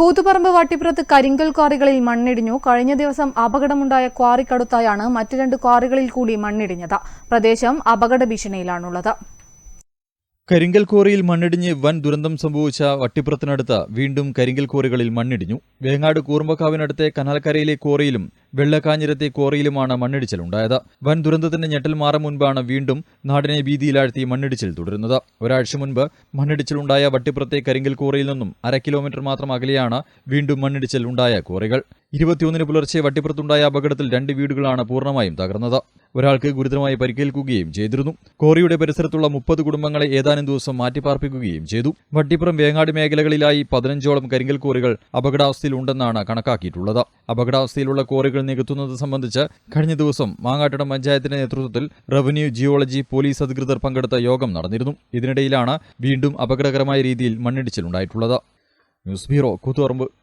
കൂത്തുപറമ്പ് വട്ടിപ്പുറത്ത് കരിങ്കൽ ക്വാറികളിൽ മണ്ണിടിഞ്ഞു. കഴിഞ്ഞ ദിവസം അപകടമുണ്ടായ ക്വാറിക്കടുത്തായാണ് മറ്റ് രണ്ട് ക്വാറികളിൽ കൂടി മണ്ണിടിഞ്ഞത്. പ്രദേശം അപകട ഭീഷണിയിലാണുള്ളത്. കരിങ്കൽ കോറിയിൽ മണ്ണിടിഞ്ഞ് വൻ ദുരന്തം സംഭവിച്ച വട്ടിപ്പുറത്തിനടുത്ത് വീണ്ടും കരിങ്കൽ കോറികളിൽ മണ്ണിടിഞ്ഞു. വേങ്ങാട് കൂർമ്പക്കാവിനടുത്തെ കനാൽക്കരയിലെ കോറിയിലും വെള്ളക്കാഞ്ഞിരത്തെ കോറിയിലുമാണ് മണ്ണിടിച്ചിലുണ്ടായത് വൻ ദുരന്തത്തിന്റെ ഞെട്ടൽ മാറും മുൻപാണ് വീണ്ടും നാടിനെ ഭീതിയിലാഴ്ത്തി മണ്ണിടിച്ചിൽ തുടരുന്നത്. ഒരാഴ്ച മുൻപ് മണ്ണിടിച്ചിലുണ്ടായ വട്ടിപ്പുറത്തെ കരിങ്കൽ കോറിയിൽ നിന്നും അര കിലോമീറ്റർ മാത്രം അകലെയാണ് വീണ്ടും മണ്ണിടിച്ചിൽ ഉണ്ടായ കോറികൾ ഇരുപത്തിയൊന്നിന് പുലർച്ചെ വട്ടിപ്പുറത്തുണ്ടായ അപകടത്തിൽ രണ്ട് വീടുകളാണ് പൂർണമായും തകർന്നത്. ഒരാൾക്ക് ഗുരുതരമായി പരിക്കേൽക്കുകയും ചെയ്തിരുന്നു. കോറിയുടെ പരിസരത്തുള്ള മുപ്പത് കുടുംബങ്ങളെ ഏതാനും ദിവസം മാറ്റിപ്പാർപ്പിക്കുകയും ചെയ്തു. വട്ടിപ്പുറം വേങ്ങാട് മേഖലകളിലായി പതിനഞ്ചോളം കരിങ്കൽ കോറികൾ അപകടാവസ്ഥയിലുണ്ടെന്നാണ് കണക്കാക്കിയിട്ടുള്ളത്. അപകടാവസ്ഥയിലുള്ള കോറികൾ നികത്തുന്നത് സംബന്ധിച്ച് കഴിഞ്ഞ ദിവസം മാങ്ങാട്ടടം പഞ്ചായത്തിന്റെ നേതൃത്വത്തിൽ റവന്യൂ ജിയോളജി പോലീസ് അധികൃതർ പങ്കെടുത്ത യോഗം നടന്നിരുന്നു. ഇതിനിടയിലാണ് വീണ്ടും അപകടകരമായ രീതിയിൽ മണ്ണിടിച്ചിലുണ്ടായിട്ടുള്ളത്. News bureau Koothuparamba.